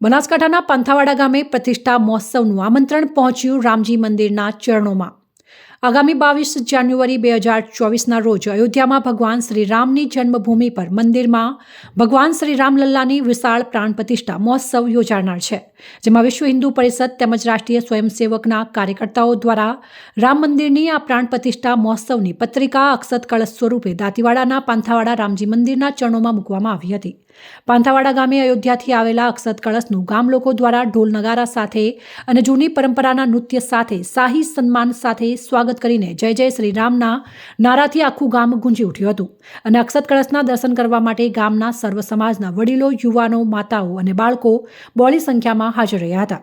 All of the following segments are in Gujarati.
બનાસકાંઠાના પંથાવાડા ગામે પ્રતિષ્ઠા મહોત્સવનું આમંત્રણ પહોંચ્યું રામજી મંદિરના ચરણોમાં. આગામી બાવીસ જાન્યુઆરી બે હજાર ચોવીસના રોજ અયોધ્યામાં ભગવાન શ્રી રામની જન્મભૂમિ પર મંદિરમાં ભગવાન શ્રી રામલલ્લાની વિશાળ પ્રાણ પ્રતિષ્ઠા મહોત્સવ યોજાનાર છે, જેમાં વિશ્વ હિન્દુ પરિષદ તેમજ રાષ્ટ્રીય સ્વયંસેવકના કાર્યકર્તાઓ દ્વારા રામ મંદિરની આ પ્રાણ પ્રતિષ્ઠા મહોત્સવની પત્રિકા અક્ષત કળશ સ્વરૂપે દાંતીવાડાના પાંથાવાડા રામજી મંદિરના ચરણોમાં મૂકવામાં આવી હતી. પાંથાવાડા ગામે અયોધ્યાથી આવેલા અક્ષત કળશનું ગામ લોકો દ્વારા ઢોલ નગારા સાથે અને જૂની પરંપરાના નૃત્ય સાથે શાહી સન્માન સાથે સ્વાગત કરીને જય જય શ્રી રામના નારાથી આખું ગામ ગુંજી ઉઠ્યું હતું. અને અક્ષત કળશના દર્શન કરવા માટે ગામના સર્વ સમાજના વડીલો, યુવાનો, માતાઓ અને બાળકો બોળી સંખ્યામાં હાજર રહ્યા હતા.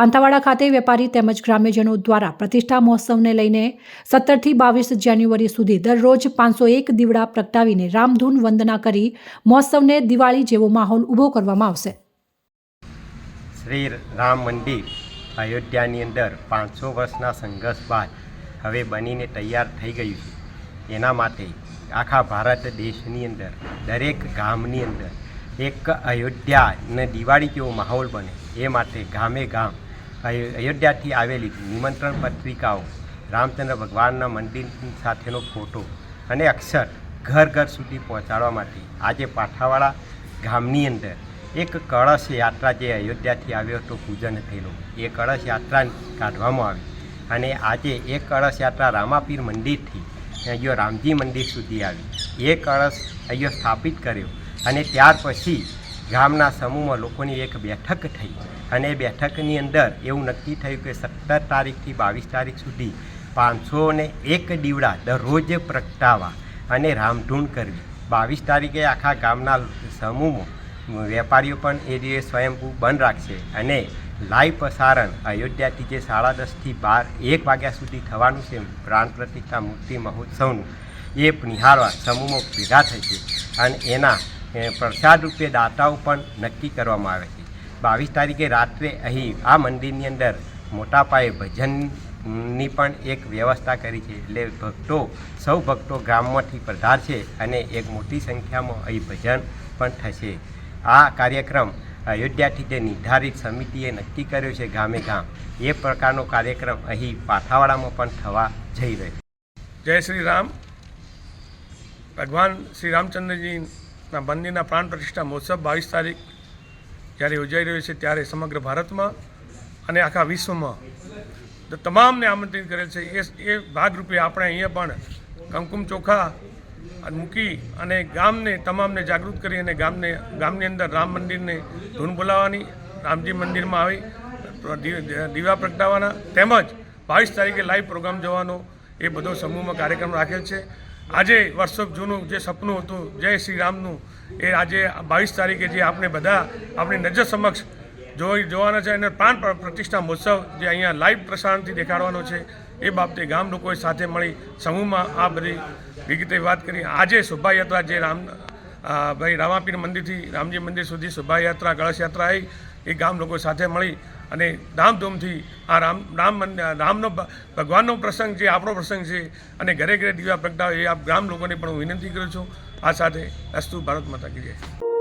પાંથાવાડા ખાતે વેપારી તેમજ ગ્રામ્યજનો દ્વારા પ્રતિષ્ઠા મહોત્સવને લઈને સત્તરથી બાવીસ જાન્યુઆરી સુધી દરરોજ પાંચસો એક દીવડા પ્રગટાવીને રામધૂન વંદના કરી મહોત્સવને દિવાળી જેવો માહોલ ઊભો કરવામાં આવશે. શ્રી રામ મંદિર અયોધ્યાની અંદર પાંચસો વર્ષના સંઘર્ષ બાદ હવે બનીને તૈયાર થઈ ગયું છે. એના માટે આખા ભારત દેશની અંદર, દરેક ગામની અંદર એક અયોધ્યા ને દિવાળી જેવો માહોલ બને? એ માટે ગામે ગામ અયો- અયોધ્યાથી આવેલી નિમંત્રણ પત્રિકાઓ, રામચંદ્ર ભગવાનના મંદિર સાથેનો ફોટો અને અક્ષર ઘર ઘર સુધી પહોંચાડવા માટે આજે પાઠાવાડા ગામની અંદર એક કળશ યાત્રા જે અયોધ્યાથી આવ્યો હતો, પૂજન થયેલું, એ કળશ યાત્રા કાઢવામાં આવી અને આજે એ કળશ યાત્રા રામાપીર મંદિરથી અહીંયા રામજી મંદિર સુધી આવી. એ કળશ અહીંયા સ્થાપિત કર્યો અને ત્યાર પછી ગામના સમૂહમાં લોકોની એક બેઠક થઈ અને બેઠકની અંદર એવું નક્કી થયું કે સત્તર તારીખથી બાવીસ તારીખ સુધી પાંચસો ને એક દીવડા દરરોજ પ્રગટાવા અને રામધૂન કરવી. બાવીસ તારીખે આખા ગામના સમૂહમાં વેપારીઓ પણ એ દિવસે સ્વયંભૂ બંધ રાખશે અને લાઈવ પ્રસારણ અયોધ્યાથી જે સાડા દસથી બાર, એક વાગ્યા સુધી થવાનું છે પ્રાણ પ્રતિષ્ઠા મૂર્તિ મહોત્સવનું. એ નિહાળવા સમૂહમાં ભેગા થશે અને એના પ્રસાદ રૂપે દાતાઓ પણ નક્કી કરવામાં આવે છે. બાવીસ તારીખે રાત્રે અહીં આ મંદિરની અંદર મોટા પાયે ભજનની પણ એક વ્યવસ્થા કરી છે. એટલે ભક્તો, સૌ ભક્તો ગામમાંથી પધારશે અને એક મોટી સંખ્યામાં અહીં ભજન પણ થશે. આ કાર્યક્રમ અયોધ્યાથી જે નિર્ધારિત સમિતિએ નક્કી કર્યો છે ગામે ગામ, એ પ્રકારનો કાર્યક્રમ અહીં પાથાવાડામાં પણ થવા જઈ રહ્યો જય શ્રી રામ. ભગવાન શ્રી રામચંદ્રજીના મંદિરના પ્રાણ પ્રતિષ્ઠા મહોત્સવ બાવીસ તારીખ જ્યારે યોજાઈ રહ્યો છે ત્યારે સમગ્ર ભારતમાં અને આખા વિશ્વમાં. તમામને આમંત્રિત કરેલ છે. એ એ ભાગરૂપે આપણે અહીંયા પણ કંકુમ ચોખા મૂકી અને ગામને, તમામને જાગૃત કરી અને ગામને, ગામની અંદર રામ મંદિરને ધૂન બોલાવવાની, રામજી મંદિરમાં આવી દીવા પ્રગટાવવાના, તેમજ બાવીસ તારીખે લાઈવ પ્રોગ્રામ જવાનો એ બધો સમૂહમાં કાર્યક્રમ રાખેલ છે. આજે વર્ષો જૂનું જે સપનું હતું, જય શ્રી રામનું, એ આજે બાવીસ તારીખે જે આપણે બધા આપણી નજર સમક્ષ જોઈ, જોવાના છે અને પ્રાણ પ્રતિષ્ઠા મહોત્સવ જે અહીંયા લાઈવ પ્રસારણથી દેખાડવાનો છે, એ બાબતે ગામ લોકોએ સાથે મળી સમૂહમાં આ બધી વિગતે વાત કરી. આજે શોભાયાત્રા જે રામ ભાઈ રામાપીર મંદિરથી રામજી મંદિર સુધી શોભાયાત્રા કળશ યાત્રા આવી, એ ગામ લોકો સાથે મળી અને ધામધૂમથી આ રામ રામ રામનો ભગવાનનો પ્રસંગ છે, આપણો પ્રસંગ છે, અને ઘરે ઘરે દીવા પ્રગટાવે એ આપ ગ્રામ લોકોને પણ હું વિનંતી કરું છું. આ સાથે અસ્તુ ભારત માતા કી જય.